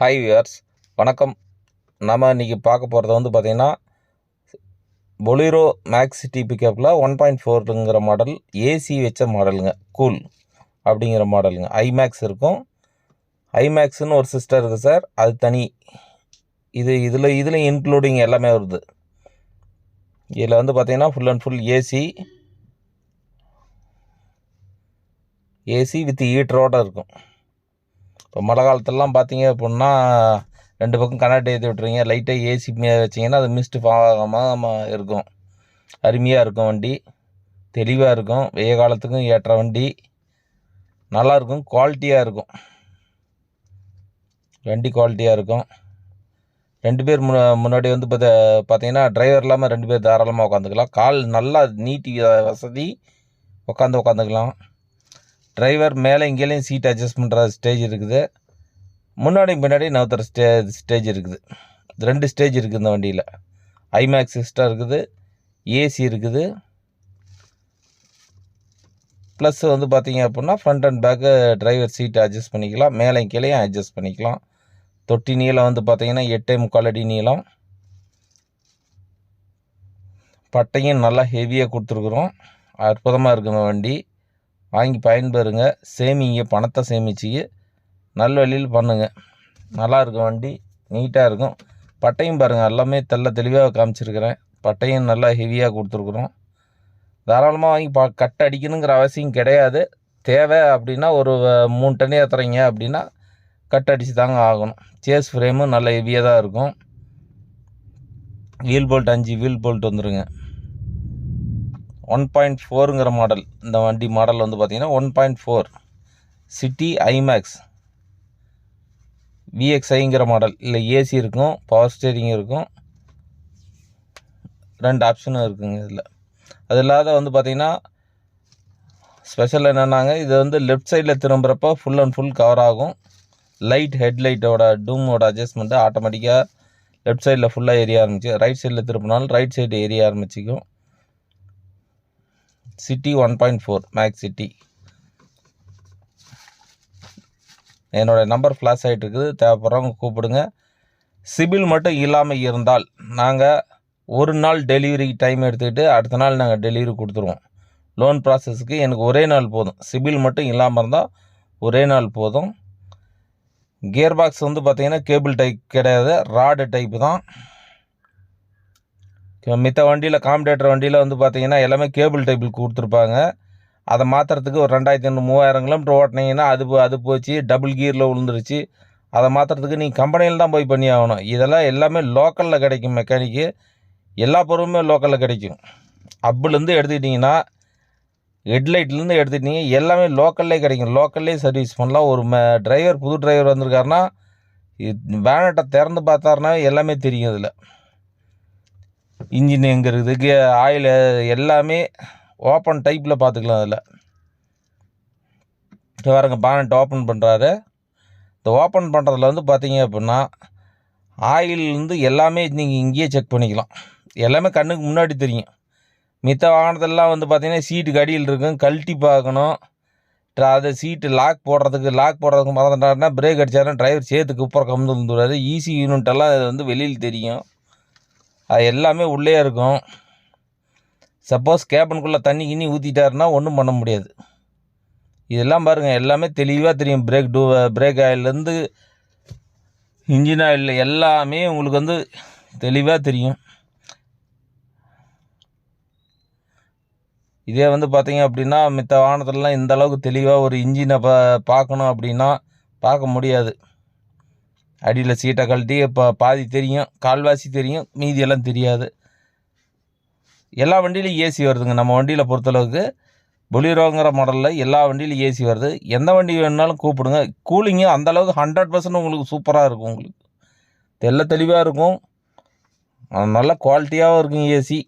Hi wears வணக்கம். நம்ம இன்றைக்கி பார்க்க போகிறது வந்து பார்த்திங்கன்னா பொலிரோ மேக்ஸ் சிட்டி பிக்கப்பில் ஒன் பாயிண்ட் ஃபோருங்கிற மாடல் ஏசி வச்ச மாடலுங்க கூல் அப்படிங்கிற மாடலுங்க ஐமேக்ஸ் இருக்கும். ஐமேக்ஸ்னு ஒரு சிஸ்டர் இருக்குது சார் அது தனி. இது இதில் இதில் இன்க்ளூடிங் எல்லாமே வருது. இதில் வந்து பார்த்திங்கன்னா full and full AC AC with ஹீட்டரோடு இருக்கும். இப்போ மழை காலத்துலலாம் பார்த்தீங்க அப்படின்னா ரெண்டு பக்கம் கனெக்ட் ஏற்றி விட்றீங்க லைட்டாக ஏசி வச்சிங்கன்னா அது மிஸ்ட்டு ஆகாமல் இருக்கும். அருமையாக இருக்கும் வண்டி. தெளிவாக இருக்கும். வெய்ய காலத்துக்கும் ஏற்ற வண்டி. நல்லாயிருக்கும் குவாலிட்டியாக இருக்கும். வண்டி குவாலிட்டியாக இருக்கும். ரெண்டு பேர் மு முன்னாடி வந்து பார்த்த பார்த்தீங்கன்னா டிரைவர் இல்லாமல் ரெண்டு பேர் தாராளமாக உட்காந்துக்கலாம். கால் நல்லா நீட்டி வசதி உட்காந்து உட்காந்துக்கலாம். டிரைவர் மேலே இங்கேயும் சீட் அட்ஜஸ்ட் பண்ணுற ஸ்டேஜ் இருக்குது. முன்னாடி பின்னாடி நவுத்துற ஸ்டே ஸ்டேஜ் இருக்குது. ரெண்டு ஸ்டேஜ் இருக்குது இந்த வண்டியில். ஐமேக்ஸ் சிஸ்டம் இருக்குது. ஏசி இருக்குது. ப்ளஸ் வந்து பார்த்தீங்க அப்படின்னா ஃப்ரண்ட் அண்ட் பேக்கு டிரைவர் சீட்டை அட்ஜஸ்ட் பண்ணிக்கலாம். மேலே கீழேயும் அட்ஜஸ்ட் பண்ணிக்கலாம். தொட்டி நீளம் வந்து பார்த்தீங்கன்னா எட்டே முக்கால் அடி நீளம். பட்டையும் நல்லா ஹெவியாக கொடுத்துருக்குறோம். அற்புதமாக இருக்குங்க வண்டி. வாங்கி பயன்பெறுங்க. சேமிங்க பணத்தை சேமிச்சிங்க. நல்ல வழியில் பண்ணுங்க. நல்லா இருக்கும் வண்டி நீட்டாக இருக்கும் பட்டையும் பாருங்கள் எல்லாமே தெல்ல தெளிவாக காமிச்சிருக்கிறேன். பட்டையும் நல்லா ஹெவியாக கொடுத்துருக்குறோம். தாராளமாக வாங்கி பா கட் அடிக்கணுங்கிற அவசியம் கிடையாது. தேவை அப்படின்னா ஒரு மூணு டன் ஏற்றுறீங்க அப்படின்னா கட் அடித்து தாங்க ஆகணும். சேஸ் ஃப்ரேமும் நல்ல ஹெவியாக தான் இருக்கும். வீல் போல்ட் அஞ்சு வீல் போல்ட் வந்துருங்க. ஒன் பாயிண்ட் ஃபோருங்கிற மாடல் இந்த வண்டி மாடல் வந்து பார்த்திங்கன்னா one point four. City iMaxx விஎக்ஸ்ஐங்கிற model இல்லை ஏசி இருக்கும் பவர் ஸ்டேரிங் இருக்கும். ரெண்டு ஆப்ஷனும் இருக்குங்க இதில். அது இல்லாத வந்து பார்த்திங்கன்னா ஸ்பெஷல் என்னென்னாங்க இது வந்து லெஃப்ட் சைடில் திரும்புகிறப்ப ஃபுல் அண்ட் ஃபுல் கவர் ஆகும். லைட் ஹெட்லைட்டோட டூமோட அட்ஜஸ்ட்மெண்ட்டு ஆட்டோமேட்டிக்காக லெஃப்ட் சைடில் ஃபுல்லாக எரிய ஆரம்பிச்சு ரைட் சைடில் திருப்பினாலும் ரைட் சைடு எரிய ஆரம்பிச்சிக்கும். City one point four Maxx City என்னோடய நம்பர் ஃப்ளாஷ் ஆகிட்டு இருக்குது தேவைப்படுறவங்க கூப்பிடுங்க. சிபில் மட்டும் இல்லாமல் இருந்தால் நாங்கள் ஒரு நாள் டெலிவரி டைம் எடுத்துக்கிட்டு அடுத்த நாள் நாங்கள் டெலிவரி கொடுத்துருவோம். லோன் ப்ராசஸ்க்கு எனக்கு ஒரே நாள் போதும். சிபில் மட்டும் இல்லாமல் இருந்தால் ஒரே நாள் போதும். கியர் பாக்ஸ் வந்து பார்த்திங்கன்னா கேபிள் டைப் கிடையாது. ராடு டைப்பு தான். மித்த வண்டியில் காம்படேட்டர் வண்டியில் வந்து பார்த்தீங்கன்னா எல்லாமே கேபிள் டைப்பில் கொடுத்துருப்பாங்க. அதை மாற்றுறதுக்கு ஒரு ரெண்டாயிரத்தி ஐநூறு மூவாயிரம் கிலோமீட்டர் ஓட்டினீங்கன்னா அது அது போச்சு டபுள் கியரில் விழுந்துருச்சு. அதை மாற்றுறதுக்கு நீங்கள் கம்பெனியில் தான் போய் பண்ணி ஆகணும். இதெல்லாம் எல்லாமே லோக்கலில் கிடைக்கும் மெக்கானிக்கு. எல்லா பொருளுமே லோக்கலில் கிடைக்கும். அப்புலேருந்து எடுத்துக்கிட்டிங்கன்னா ஹெட்லைட்லேருந்து எடுத்துக்கிட்டிங்க எல்லாமே லோக்கல்லே கிடைக்கும். லோக்கல்லே சர்வீஸ் பண்ணலாம். ஒரு ம டிரைவர் புது டிரைவர் வந்திருக்காருன்னா வேனட்டை திறந்து பார்த்தாருனா எல்லாமே தெரியும் இதில். இன்ஜின் எங்கே இருக்குது ஆயில் எல்லாமே ஓப்பன் டைப்பில் பார்த்துக்கலாம் அதில். பாருங்க பானட் ஓப்பன் பண்ணுறாரு இந்த ஓப்பன் பண்ணுறதுல வந்து பார்த்தீங்க அப்படின்னா ஆயில்லேருந்து எல்லாமே நீங்கள் இங்கேயே செக் பண்ணிக்கலாம். எல்லாமே கண்ணுக்கு முன்னாடி தெரியும். மித்த வாகனத்தெல்லாம் வந்து பார்த்திங்கன்னா சீட்டுக்கு அடியில் இருக்கும். கழட்டி பார்க்கணும். அதை சீட்டு லாக் போடுறதுக்கு லாக் போடுறதுக்கு மறந்துட்டாருன்னா பிரேக் அடித்தாருன்னா டிரைவர் சேர்த்துக்கு அப்புறம் கம்மி வந்துடுவார் ஈஸி யூனிட்டெல்லாம் அது வந்து வெளியில் தெரியும். அது எல்லாமே உள்ளே இருக்கும். சப்போஸ் கேபனுக்குள்ளே தண்ணி கிண்ணி ஊற்றிட்டாருன்னா ஒன்றும் பண்ண முடியாது. இதெல்லாம் பாருங்கள் எல்லாமே தெளிவாக தெரியும். பிரேக் டூ பிரேக் ஆயிலேருந்து இன்ஜின் ஆயில் எல்லாமே உங்களுக்கு வந்து தெளிவாக தெரியும். இதே வந்து பார்த்தீங்க அப்படின்னா மித்த வாகனத்துலலாம் இந்த அளவுக்கு தெளிவாக ஒரு இன்ஜினை பா பார்க்கணும் அப்படின்னா பார்க்க முடியாது. அடியில் சீட்டை கழட்டி இப்போ பாதி தெரியும் கால்வாசி தெரியும் மீதியெல்லாம் தெரியாது. எல்லா வண்டியிலையும் ஏசி வருதுங்க. நம்ம வண்டியில் பொறுத்தளவுக்கு பொலிரோங்கிற மாடலில் எல்லா வண்டியிலையும் ஏசி வருது. எந்த வண்டி வேணுனாலும் கூப்பிடுங்க. கூலிங்கு அந்தளவுக்கு ஹண்ட்ரட் பர்சன்ட் உங்களுக்கு சூப்பராக இருக்கும் உங்களுக்கு. தெல்ல தெளிவாக இருக்கும். நல்ல குவாலிட்டியாகவும் இருக்கும் ஏசி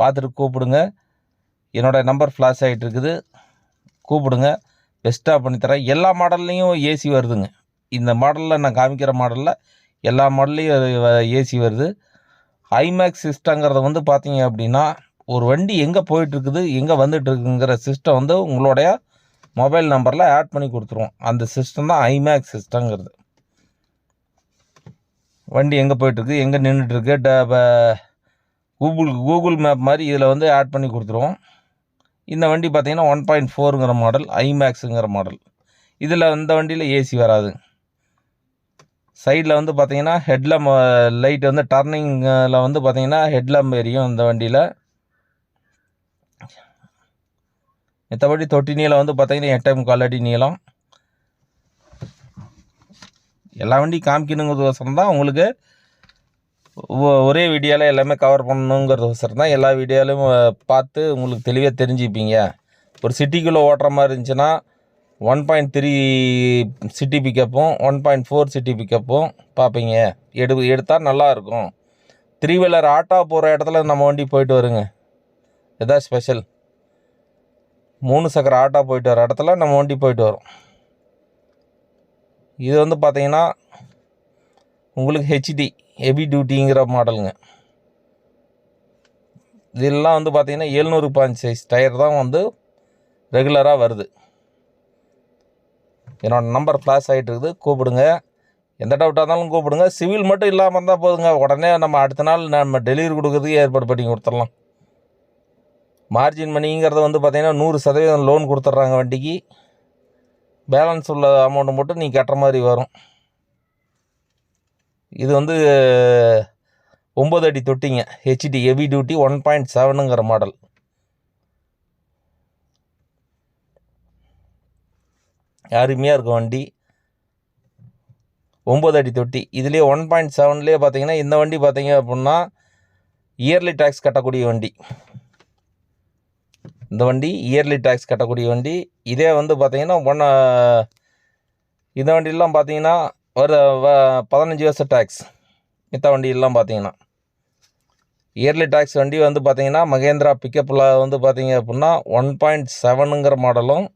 பார்த்துட்டு கூப்பிடுங்க. என்னோடய நம்பர் ஃப்ளாஷ் ஆகிட்டு இருக்குது. கூப்பிடுங்க. பெஸ்ட்டாக பண்ணித்தரேன். எல்லா மாடல்லையும் ஏசி வருதுங்க. இந்த மாடலில் நான் காமிக்கிற மாடலில் எல்லா மாடல்லையும் ஏசி வருது. ஐமேக்ஸ் சிஸ்டங்கிறத வந்து பார்த்தீங்க அப்படின்னா ஒரு வண்டி எங்கே போயிட்டுருக்குது எங்கே வந்துட்டுருக்குங்கிற சிஸ்டம் வந்து உங்களுடைய மொபைல் நம்பரில் ஆட் பண்ணி கொடுத்துருவோம் அந்த சிஸ்டம் தான் ஐமேக்ஸ் சிஸ்டங்கிறது வண்டி எங்கே போயிட்டுருக்கு எங்கே நின்றுட்டுருக்கு ட கூகுள் கூகுள் மேப் மாதிரி இதில் வந்து ஆட் பண்ணி கொடுத்துருவோம் இந்த வண்டி பார்த்திங்கன்னா ஒன் பாயிண்ட் ஃபோருங்கிற மாடல் ஐமேக்ஸுங்கிற மாடல் இதில் இந்த வண்டியில் ஏசி வராது. சைடில் வந்து பார்த்தீங்கன்னா ஹெட்லம் லைட் வந்து டர்னிங்கில் வந்து பார்த்தீங்கன்னா ஹெட்லம் எரியும் இந்த வண்டியில். மற்றபடி தொட்டி நீளம் வந்து பார்த்தீங்கன்னா எட்டே கால் நீளம். எல்லா வண்டியும் காமிக்கணுங்கிறதுக்கோசரம் தான். உங்களுக்கு ஒ- ஒரே வீடியோவில் எல்லாமே கவர் பண்ணணுங்கிறதுக்கோசரம் தான். எல்லா வீடியோலையும் பார்த்து உங்களுக்கு தெளிவாக தெரிஞ்சுப்பீங்க. ஒரு சிட்டிக்குள்ளே ஓட்டுற மாதிரி இருந்துச்சுன்னா ஒன் பாயிண்ட் த்ரீ சிட்டி பிக்கப்பும் ஒன் பாயிண்ட் ஃபோர் சிட்டி பிக்கப்பும் பார்ப்பீங்க எடு எடுத்தால் நல்லாயிருக்கும் த்ரீ வீலர் ஆட்டோ போகிற இடத்துல நம்ம வண்டி போயிட்டு வருங்க. எதாவது ஸ்பெஷல் மூணு சக்கர ஆட்டோ போயிட்டு வர இடத்துல நம்ம வண்டி போயிட்டு வரும். இது வந்து பார்த்தீங்கன்னா உங்களுக்கு ஹெச்டி ஹெவி டியூட்டிங்கிற மாடலுங்க இதெல்லாம் வந்து பார்த்திங்கன்னா எழுநூறு பாஞ்சு சைஸ் டயர் தான் வந்து ரெகுலராக வருது. என்னோடய நம்பர் ஃப்ளாஷ் ஆகிட்டு இருக்குது கூப்பிடுங்க. எந்த டவுட்டாக இருந்தாலும் கூப்பிடுங்க. சிவில் மட்டும் இல்லாமல் இருந்தால் போதுங்க. உடனே நம்ம அடுத்த நாள் நம்ம டெலிவரி கொடுக்குறதுக்கு ஏற்பாடு பண்ணி கொடுத்துடலாம். மார்ஜின் மணிங்கிறத வந்து பார்த்திங்கன்னா நூறு சதவீதம் லோன் கொடுத்துட்றாங்க வண்டிக்கு பேலன்ஸ் உள்ள அமௌண்ட்டு மட்டும் நீ கட்டுற மாதிரி வரும். இது வந்து ஒம்பது அடி தொட்டிங்க. HD heavy duty one point செவனுங்கிற model அருமையாக இருக்கும் வண்டி. ஒம்பது அடி தொட்டி. இதுலேயே ஒன் பாயிண்ட் செவன்லேயே பார்த்தீங்கன்னா இந்த வண்டி பார்த்தீங்க அப்படின்னா இயர்லி டேக்ஸ் கட்டக்கூடிய வண்டி. இந்த வண்டி இயர்லி டேக்ஸ் கட்டக்கூடிய வண்டி. இதே வந்து பார்த்தீங்கன்னா ஒன் இந்த வண்டியெல்லாம் பார்த்தீங்கன்னா ஒரு வ- பதினஞ்சு வருஷம் டேக்ஸ் மித்த வண்டியெல்லாம் பார்த்தீங்கன்னா இயர்லி டேக்ஸ் வண்டி வந்து பார்த்தீங்கன்னா மகேந்திரா பிக்கப்பில் வந்து பார்த்தீங்க அப்படின்னா ஒன் பாயிண்ட் செவனுங்கிற மாடலும்